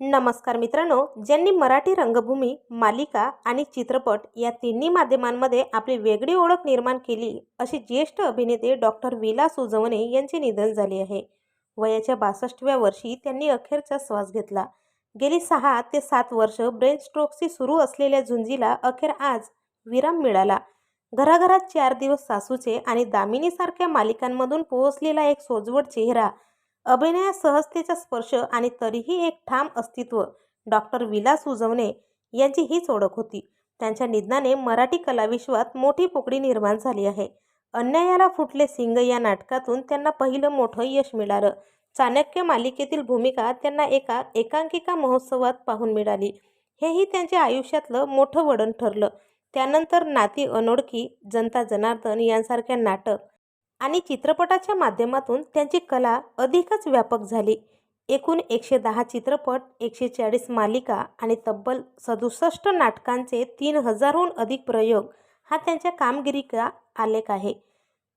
नमस्कार मित्रांनो ज्यांनी मराठी रंगभूमी मालिका आणि चित्रपट या तिन्ही माध्यमांमध्ये आपली वेगळी ओळख निर्माण केली असे ज्येष्ठ अभिनेते डॉक्टर विला सुजवणे यांचे निधन झाले आहे. वयाच्या बासष्टव्या वर्षी त्यांनी अखेरचा श्वास घेतला. गेली सहा ते सात वर्ष ब्रेन स्ट्रोकशी सुरू असलेल्या झुंजीला अखेर आज विराम मिळाला. घराघरात चार दिवस सासूचे आणि दामिनीसारख्या मालिकांमधून पोहोचलेला एक सोजवट चेहरा अभिनय सहजतेचा स्पर्श आणि तरीही एक ठाम अस्तित्व. डॉक्टर विलास उजवणे यांची हीच ओळख होती. त्यांच्या निधनाने मराठी कलाविश्वात मोठी पोकळी निर्माण झाली आहे. अन्यायाला फुटले सिंग या नाटकातून त्यांना पहिलं मोठं यश मिळालं. चाणक्य मालिकेतील भूमिका त्यांना एका एकांकिका महोत्सवात पाहून मिळाली. हेही त्यांच्या आयुष्यातलं मोठं वळण ठरलं. त्यानंतर नाती अनोळखी जनता जनार्दन यांसारख्या नाटक आणि चित्रपटाच्या माध्यमातून त्यांची कला अधिकच व्यापक झाली. एकूण एकशे दहा चित्रपट एकशे चाळीस मालिका आणि तब्बल सदुसष्ट नाटकांचे तीन हजारहून अधिक प्रयोग हा त्यांच्या कामगिरीचा आलेख आहे.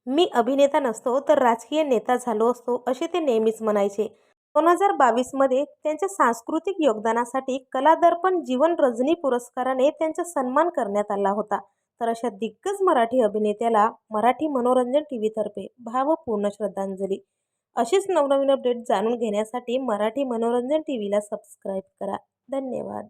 मी अभिनेता नसतो तर राजकीय नेता झालो असतो असे ते नेहमीच म्हणायचे. दोन हजार बावीसमध्ये त्यांच्या सांस्कृतिक योगदानासाठी कलादर्पण जीवन रजनी पुरस्काराने त्यांचा सन्मान करण्यात आला होता. तर अशा दिग्गज मराठी अभिनेत्याला मराठी मनोरंजन टी व्हीतर्फे भावपूर्ण श्रद्धांजली. अशीच नवनवीन अपडेट जाणून घेण्यासाठी मराठी मनोरंजन टी व्हीला सबस्क्राईब करा. धन्यवाद.